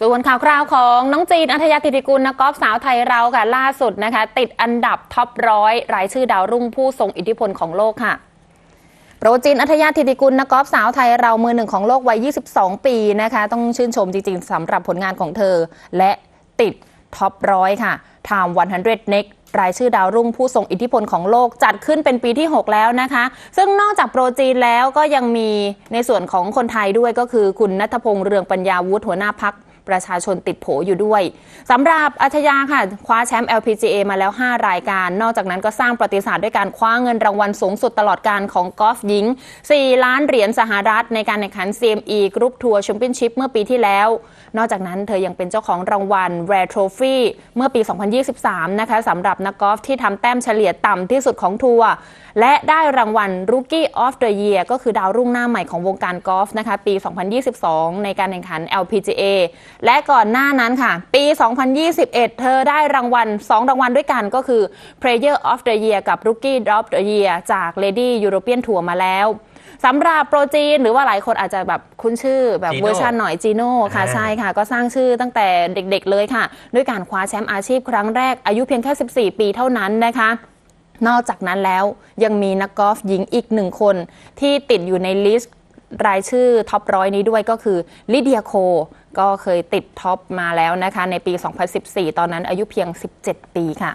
ส่วนข่าวคราวของน้องจีนอัธยาธิติกุลนักกอล์ฟสาวไทยเราค่ะล่าสุดนะคะ ติดอันดับท็อปร้อยรายชื่อดาวรุ่งผู้ทรงอิทธิพลของโลกค่ะ โปรจีนอัธยาธิติกุลนักกอล์ฟสาวไทยเรามือหนึ่งของโลกวัย 22 ปีนะคะ ต้องชื่นชมจริง ๆสำหรับผลงานของเธอ และติดท็อปร้อยค่ะ Time 100 Next รายชื่อดาวรุ่งผู้ทรงอิทธิพลของโลกจัดขึ้นเป็นปีที่ 6 แล้วนะคะ ซึ่งนอกจากโปรจีนแล้วก็ยังมีในส่วนของคนไทยด้วยก็คือคุณนัทพงษ์เรืองปัญญาวุฒิหัวหน้าพัก ประชาชนติดโผอยู่ด้วยสำหรับอัชยาค่ะ คว้าแชมป์ LPGA มาแล้ว 5 รายการ นอกจากนั้นก็สร้างประวัติศาสตร์ด้วยการคว้าเงินรางวัลสูงสุดตลอดการของกอล์ฟหญิง 4 ล้านเหรียญสหรัฐ ในการแข่งขัน CME Group Tour Championship เมื่อปีที่แล้ว นอกจากนั้นเธอยังเป็นเจ้าของรางวัล Rare Trophy เมื่อปี 2023 นะคะสำหรับนักกอล์ฟที่ทำแต้มเฉลี่ยต่ำที่สุดของทัวร์ และได้รางวัล Rookie of the Year ก็คือดาวรุ่งหน้าใหม่ของวงการกอล์ฟนะคะปี 2022 ในการแข่งขัน LPGA และก่อนหน้านั้นค่ะ ปี 2021 เธอได้รางวัล 2 รางวัลด้วยกันก็คือ Player of the Year กับ Rookie of the Year จาก Lady European Tour มาแล้วสำหรับโปรจีนหรือว่าหลายคนอาจจะแบบคุ้นชื่อแบบ Gino เวอร์ชันหน่อยจีโน่ค่ะอ่าใช่ค่ะ ก็สร้างชื่อตั้งแต่เด็กๆเลยค่ะ ด้วยการคว้าแชมป์อาชีพครั้งแรกอายุเพียงแค่ 14 ปีเท่านั้นนะคะ นอกจากนั้นแล้วยังมีนักกอล์ฟหญิงอีกหนึ่งคนที่ติดอยู่ในลิสต์รายชื่อท็อปร้อยนี้ด้วยก็คือลิเดียโค ก็เคยติดท็อปมาแล้วนะคะ ในปี 2014 ตอนนั้นอายุเพียง 17 ปีค่ะ